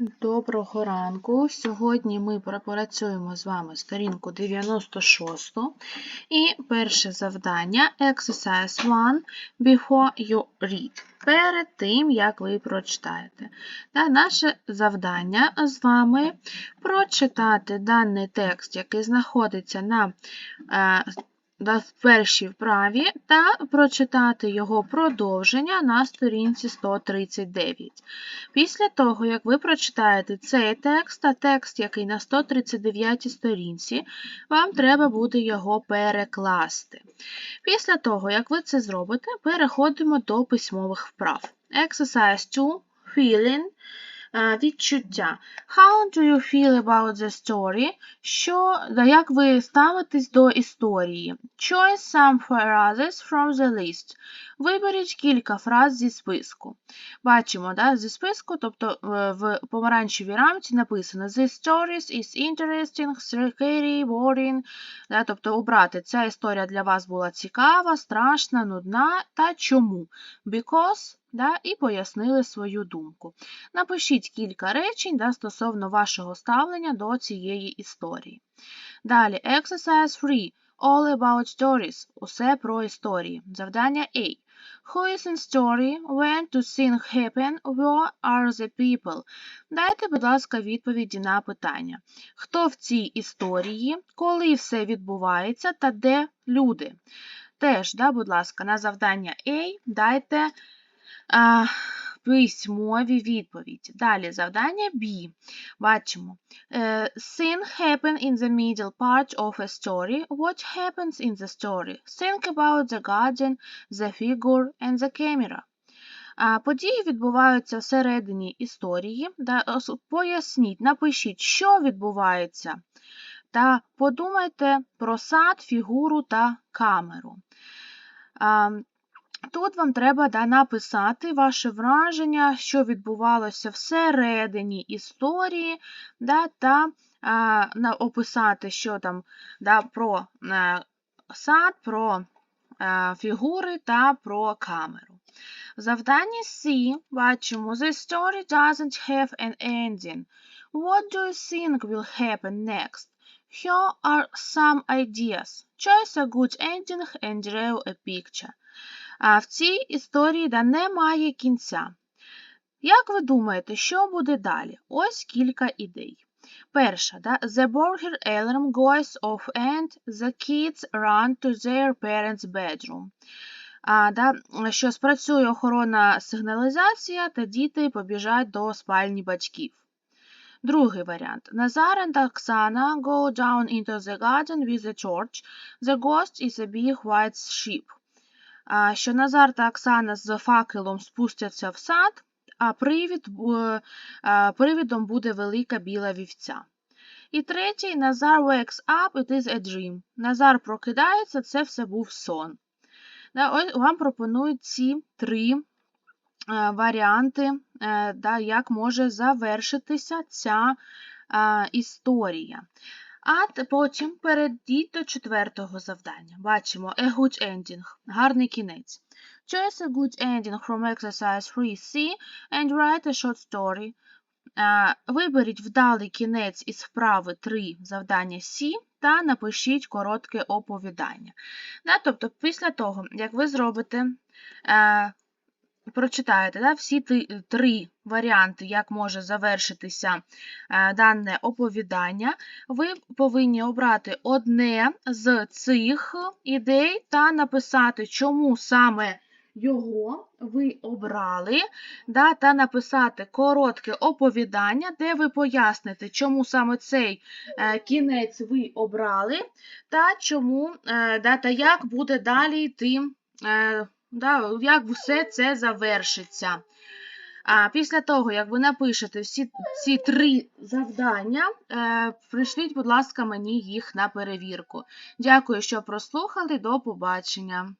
Доброго ранку. Сьогодні ми пропрацюємо з вами сторінку 96 і перше завдання Exercise 1 Before you read. Перед тим, як ви прочитаєте. Та наше завдання з вами прочитати даний текст, який знаходиться на е, в першій вправі та прочитати його продовження на сторінці 139. Після того, як ви прочитаєте цей текст та текст, який на 139 сторінці, вам треба буде його перекласти. Після того, як ви це зробите, переходимо до письмових вправ. Exercise 2. Feeling. Е, Відчуття. How do you feel about the story? Що, да, як ви ставитесь до історії? Choose some phrases from the list. Виберіть кілька фраз зі списку. Бачимо, да, зі списку, тобто е, в помаранчевій рамці написано This story is interesting, scary, boring. Да, тобто обрати, ця історія для вас була цікава, страшна, нудна та чому? Because да, і пояснили свою думку. Напишіть кілька речень да, стосовно вашого ставлення до цієї історії. Далі, exercise 3. All about stories. Усе про історії. Завдання A. Who is in story? When to things happen? Where are the people? Дайте, будь ласка, відповіді на питання. Хто в цій історії, коли все відбувається та де люди? Теж, да, будь ласка, на завдання A дайте а, письмові відповіді. Далі завдання B. Бачимо. Thing happen in the middle part of a story. What happens in the story? Think about the garden, the figure and the camera. Події відбуваються всередині історії. Поясніть, напишіть, що відбувається. Та подумайте про сад, фігуру та камеру. Тут вам треба да, написати ваше враження, що відбувалося всередині історії, да, та а, описати, що там да, про а, е, сад, про а, е, фігури та про камеру. В завданні C бачимо: The story doesn't have an ending. What do you think will happen next? Here are some ideas. Choose a good ending and draw a picture. В цій історії да, немає кінця. Як ви думаєте, що буде далі? Ось кілька ідей. Перша, да, the burger alarm goes off and the kids run to their parents' bedroom. А, да, Що спрацює охоронна сигналізація, та діти побіжать до спальні батьків. Другий варіант. Назар and Оксана go down into the garden with the torch. The ghost is a big white sheep що Назар та Оксана з факелом спустяться в сад, а привід, привідом буде велика біла вівця. І третій Назар wakes up, it is a dream. Назар прокидається, це все був сон. Вам пропонують ці три варіанти, е, як може завершитися ця історія. А потім перейдіть до четвертого завдання. Бачимо a good ending, гарний кінець. Choose a good ending from exercise 3C and write a short story. Виберіть вдалий кінець із вправи 3 завдання C та напишіть коротке оповідання. Тобто, після того, як ви зробите е, прочитаєте да, всі три варіанти, як може завершитися е, дане оповідання, ви повинні обрати одне з цих ідей та написати, чому саме його ви обрали, да, та написати коротке оповідання, де ви поясните, чому саме цей е, кінець ви обрали, та чому, е, да, та як буде далі йти да, як все це завершиться. А Після того, як ви напишете всі ці три завдання, е, прийшліть, будь ласка, мені їх на перевірку. Дякую, що прослухали. До побачення.